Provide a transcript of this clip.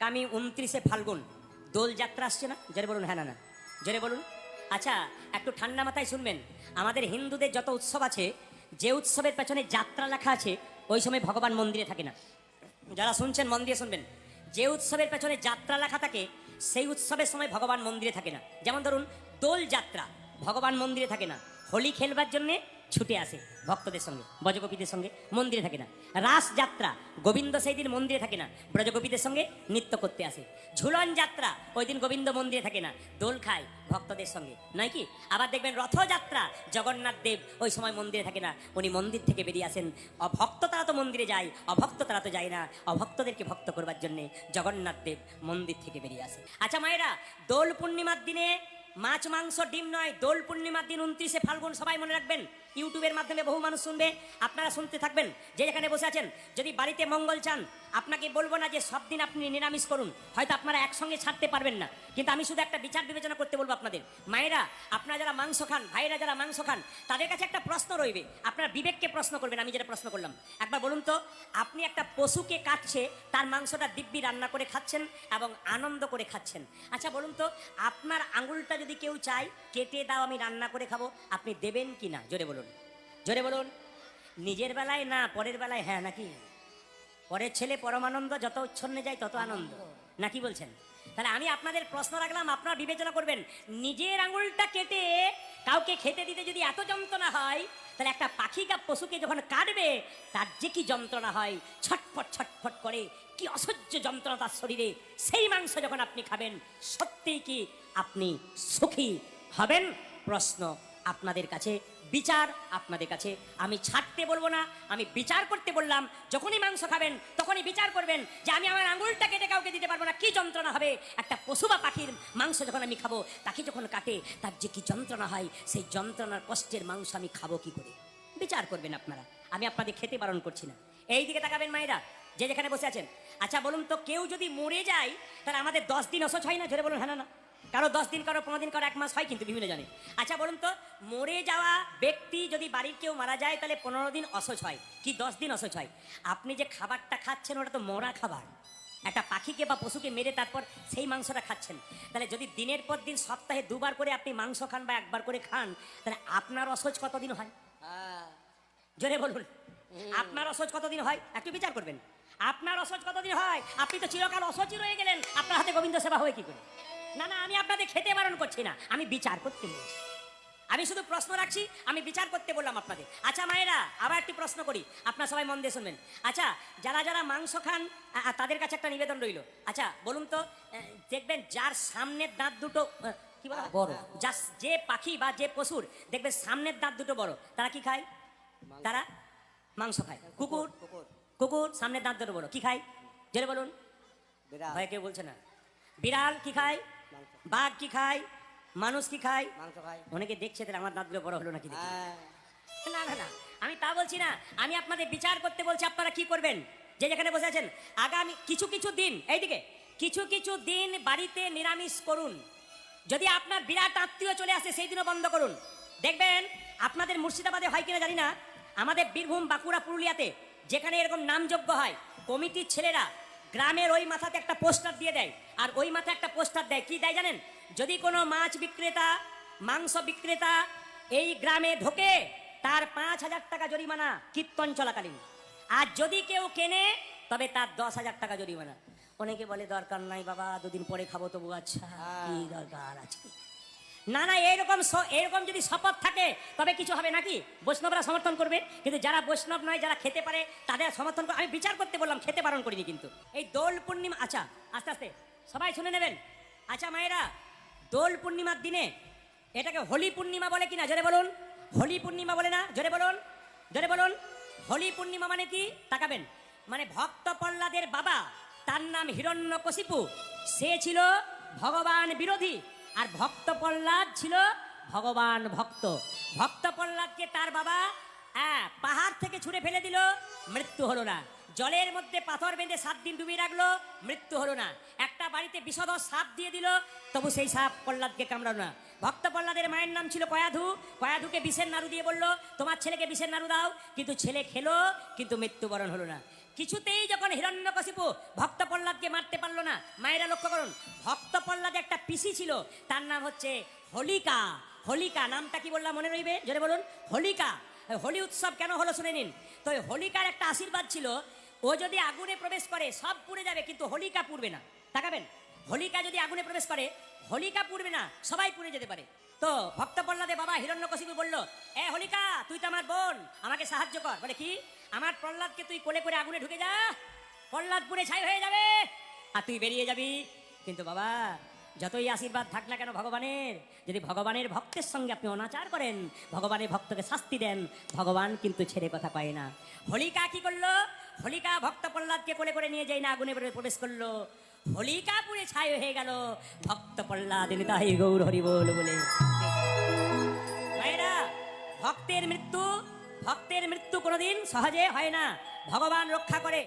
আগামী উনত্রিশে ফাল্গুন। দোল যাত্রা আসছে না? জোরে বলুন হ্যাঁ না না। জোরে বলুন। আচ্ছা একটু ঠান্ডা মাথায় শুনবেন। আমাদের হিন্দুদের যত উৎসব আছে, যে উৎসবের পেছনে যাত্রা লেখা আছে, ওই সময় ভগবান মন্দিরে থাকে না। যারা শুনছেন, মন দিয়ে শুনবেন। যে উৎসবের পেছনে যাত্রা লেখা থাকে, সেই উৎসবের সময় ভগবান মন্দিরে থাকে না। যেমন ধরুন, দোল যাত্রা, ভগবান মন্দিরে থাকে না। হোলি খেলবার জন্যে ছুটে আসে ভক্তদের সঙ্গে, ব্রজগোপীদের সঙ্গে, মন্দিরে থাকে না। রাস যাত্রা, গোবিন্দ সেই দিন মন্দিরে থাকে না, ব্রজগোপীদের সঙ্গে নৃত্য করতে আসে। ঝুলন যাত্রা ওই দিন গোবিন্দ মন্দিরে থাকে না, দোল খায় ভক্তদের সঙ্গে। নয় কি? আবার দেখবেন রথযাত্রা, জগন্নাথ দেব ওই সময় মন্দিরে থাকে না, উনি মন্দির থেকে বেরিয়ে আসেন। অভক্ত তারা তো মন্দিরে যায়, অভক্ত তারা তো যায় না, অভক্তদেরকে ভক্ত করবার জন্যে জগন্নাথ দেব মন্দির থেকে বেরিয়ে আসে। আচ্ছা মায়েরা, দোল পূর্ণিমার দিনে মাছ, মাংস, ডিম নয়, দোল পূর্ণিমার দিন উনত্রিশে ফাল্গুন সবাই মনে রাখবেন? ইউটিউবের মাধ্যমে বহু মানুষ শুনবে, আপনারা শুনতে থাকবেন, যে যেখানে বসে আছেন, যদি বাড়িতে মঙ্গল চান, আপনাকে বলব না যে সব দিন আপনি নিরামিষ করুন, হয়তো আপনারা একসঙ্গে ছাড়তে পারবেন না, কিন্তু আমি শুধু একটা বিচার বিবেচনা করতে বলব আপনাদের। মায়েরা, আপনারা যারা মাংস খান ভাইরা যারা মাংস খান, তাদের কাছে একটা প্রশ্ন রইবে, আপনার বিবেককে প্রশ্ন করবেন, আমি যেটা প্রশ্ন করলাম। একবার বলুন তো, আপনি একটা পশুকে কাটছে, তার মাংসটা দিব্যি রান্না করে খাচ্ছেন এবং আনন্দ করে খাচ্ছেন। আচ্ছা বলুন তো, আপনার আঙুলটা যদি কেউ চায়, কেটে দাও, আমি রান্না করে খাব, আপনি দেবেন কি না জোরে বলুন। জোরে বলুন। নিজের বেলায় না, পরের বেলায়? হ্যাঁ নাকি? পরের ছেলে পরমানন্দ, যত উচ্ছন্নে যায় তত আনন্দ। নাকি বলছেন? তাহলে আমি আপনাদের প্রশ্ন রাখলাম, আপনারা বিবেচনা করবেন। নিজের আঙুলটা কেটে কাউকে খেতে দিতে যদি এত যন্ত্রণা হয়, তাহলে একটা পাখি বা পশুকে যখন কাটবে, তার যে কি যন্ত্রণা হয়, ছটফট ছটফট করে, কি অসহ্য যন্ত্রণা তার শরীরে, সেই মাংস যখন আপনি খাবেন, সত্যিই কি আপনি সুখী হবেন? প্রশ্ন আপনাদের কাছে বিচার, আপনাদের কাছে আমি ছাড়তে বলব না, আমি বিচার করতে বললাম, যখনই মাংস খাবেন, তখনই বিচার করবেন যে আমি আমার আঙুলটা কেটে কাউকে দিতে পারব না, কি যন্ত্রণা হবে? একটা পশু বা পাখির মাংস যখন আমি খাব তাকে যখন কাটে, তার যে কি যন্ত্রণা হয়, সেই যন্ত্রণার কষ্টের মাংস আমি খাব কি করে? বিচার করবেন আপনারা, আমি আপনাদের খেতে বারণ করছি না। এই দিকে তাকাবেন মায়েরা, যে যেখানে বসে আছেন। আচ্ছা বলুন তো, কেউ যদি মরে যায়, তাহলে আমাদের দশ দিন অসহ্য হয় না? ধরে বলুন হ্যাঁ না। কারও দশ দিন কারও পনেরো দিন কারও এক মাস হয় কিন্তু বিভিন্ন জানে। আচ্ছা বলুন তো মরে যাওয়া ব্যক্তি যদি বাড়ির কেউ মারা যায় তাহলে পনেরো দিন অসহ্য হয় কি দশ দিন অসহ্য হয়? আপনি যে খাবারটা খাচ্ছেন ওটা তো মরা খাবার। একটা পাখিকে বা পশুকে মেরে তারপর সেই মাংসটা খাচ্ছেন। তাহলে যদি দিনের পর দিন সপ্তাহে দুবার করে আপনি মাংস খান বা একবার করে খান তাহলে আপনার অসহ্য কতদিন হয়? জোরে বলুন। আপনার অসহ্য কতদিন হয়? একটু বিচার করবেন। আপনার অসহ্য কতদিন হয়? আপনি তো চিরকাল অসহ্যই রয়ে গেলেন। আপনার হাতে গোবিন্দ সেবা হয় কি করে? না না আমি আপনাদের খেতে বারণ করছি না। আমি বিচার করতে বলছি। আমি শুধু প্রশ্ন রাখছি আমি বিচার করতে বললাম আপনাদের। আচ্ছা মায়েরা আবার একটি প্রশ্ন করি। আপনার সবাই মন দিয়ে শুনবেন। আচ্ছা যারা যারা মাংস খান তাদের কাছে একটা নিবেদন রইল। আচ্ছা বলুন তো দেখবেন যার সামনের দাঁত দুটো কি বলা? বড়। যা যে পাখি বা যে পশুর দেখবেন সামনের দাঁত দুটো বড়। তারা কি খায়? তারা মাংস খায়। কুকুর কুকুর। সামনের দাঁত দুটো বড়। কি খায়? জেরে বলুন। ভয় কেউ বলছে না। বিড়াল কি খায়? বাঘ কি খায়? মানুষ কি খায়? মাংস খাই অনেকে দেখছে তাহলে আমার দাঁতগুলো বড় হলো নাকি হ্যাঁ। না না না আমি তা বলছি না। আমি আপনাদের বিচার করতে বলছি আপনারা কি করবেন? যে যেখানে বসে আছেন আগামী কিছু কিছু দিন এইদিকে কিছু কিছু দিন বাড়িতে নিরামিষ করুন। যদি আপনার বিরাট আত্মীয় চলে আসে সেই দিনও বন্ধ করুন। দেখবেন আপনাদের মুর্শিদাবাদে হয় কিনা জানি না আমাদের বীরভূম বাঁকুড়া পুরুলিয়াতে যেখানে এরকম নামযোগ্য হয় কমিটির ছেলেরা গ্রামের ওই মাথাতে একটা পোস্টার দিয়ে দেয়। আর ওই মাথায় একটা পোস্টার দেয় কি দেয় জানেন? যদি কোনো মাছ বিক্রেতা মাংস বিক্রেতা এই গ্রামে ঢোকে তার পাঁচ হাজার টাকা জরিমানা কীর্তন চলাকালীন। আর যদি কেউ কেনে তবে তার দশ হাজার টাকা জরিমানা। অনেকে বলে দরকার নাই বাবা দুদিন পরে খাব তবু আচ্ছা কি দরকার আছে? না না, এইরকম এরকম যদি শপথ থাকে, তবে কিছু হবে নাকি? বৈষ্ণবরা সমর্থন করবে। কিন্তু যারা বৈষ্ণব নয়, যারা খেতে পারে, তাদের সমর্থন আমি বিচার করতে বললাম, খেতে বারণ করিনি কিন্তু। এই দোল পূর্ণিমা আচ্ছা আস্তে আস্তে, সবাই শুনে নেবেন। আচ্ছা মায়েরা, দোল পূর্ণিমার দিনে এটাকে হোলি পূর্ণিমা বলে কিনা? জোরে বলুন। হোলি পূর্ণিমা বলে না? জোরে বলুন। জোরে বলুন। হোলি পূর্ণিমা মানে কি? তাকাবেন। মানে ভক্ত প্রহ্লাদের বাবা, তার নাম হিরণ্যকশিপু। সে ছিল ভগবান বিরোধী। আর ভক্ত প্রহ্লাদ ছিল ভগবান ভক্ত। ভক্ত প্রহ্লাদকে তার বাবা হ্যাঁ পাহাড় থেকে ছুঁড়ে ফেলে দিল, মৃত্যু হলো না। জলের মধ্যে পাথর বেঁধে সাত দিন ডুবিয়ে রাখল, মৃত্যু হলো না। একটা বাড়িতে বিষধ সাপ দিয়ে দিল, তবু সেই সাপ প্রহ্লাদকে কামড়ালো না। ভক্ত প্রহ্লাদের মায়ের নাম ছিল কয়াধু। কয়াধুকে বিষের নাড়ু দিয়ে বলল, তোমার ছেলেকে বিষের নাড়ু দাও, কিন্তু ছেলে খেলো, কিন্তু মৃত্যুবরণ হলো না। কিছুতেই যখন হিরণ্যকশিপু ভক্ত প্রহ্লাদকে মারতে পারল না, মায়েরা লক্ষ্য করুন, ভক্ত পিসি ছিল, তার নাম হচ্ছে হোলিকা। হোলিকা নামটা কি বললাম মনে রইবে? জোরে বলুন। হোলিকা। হোলি উৎসব কেন হলো শুনে নিন। তো হোলিকার একটা আশীর্বাদ ছিল, ও যদি আগুনে প্রবেশ করে, সব পুড়ে যাবে, কিন্তু হোলিকা পুড়বে না। তাকাবেন। হোলিকা যদি আগুনে প্রবেশ করে, হোলিকা পুড়বে না, সবাই পুড়ে যেতে পারে। তো ভক্ত প্রহ্লাদে বাবা হিরণ্যকশিপু বলল, এ হোলিকা, তুই তো আমার বোন, আমাকে সাহায্য কর। বলে কি? আমার প্রহ্লাদকে তুই কোলে করে আগুনে ঢুকে যা। প্রহ্লাদ পুড়ে ছাই হয়ে যাবে। আর তুই বেরিয়ে যাবি। কিন্তু বাবা যতই আশীর্বাদ থাক না কেন ভগবানের, যদি ভগবানের ভক্তের সঙ্গে আপনি অনাচার করেন, ভগবানের ভক্তকে শাস্তি দেন, ভগবান কিন্তু ছেড়ে কথা পায় না। হোলিকা কি করল? হোলিকা ভক্ত প্রহ্লাদকে কোলে করে নিয়ে যাই না আগুনে প্রবেশ করল। হোলিকা পুরে ছাই হয়ে গেল। ভক্ত প্রহ্লাদ তাই গৌর হরি বল বলে। ভক্তের মৃত্যু ভক্তের মৃত্যু কোনোদিন সহজে হয় না। ভগবান রক্ষা করে।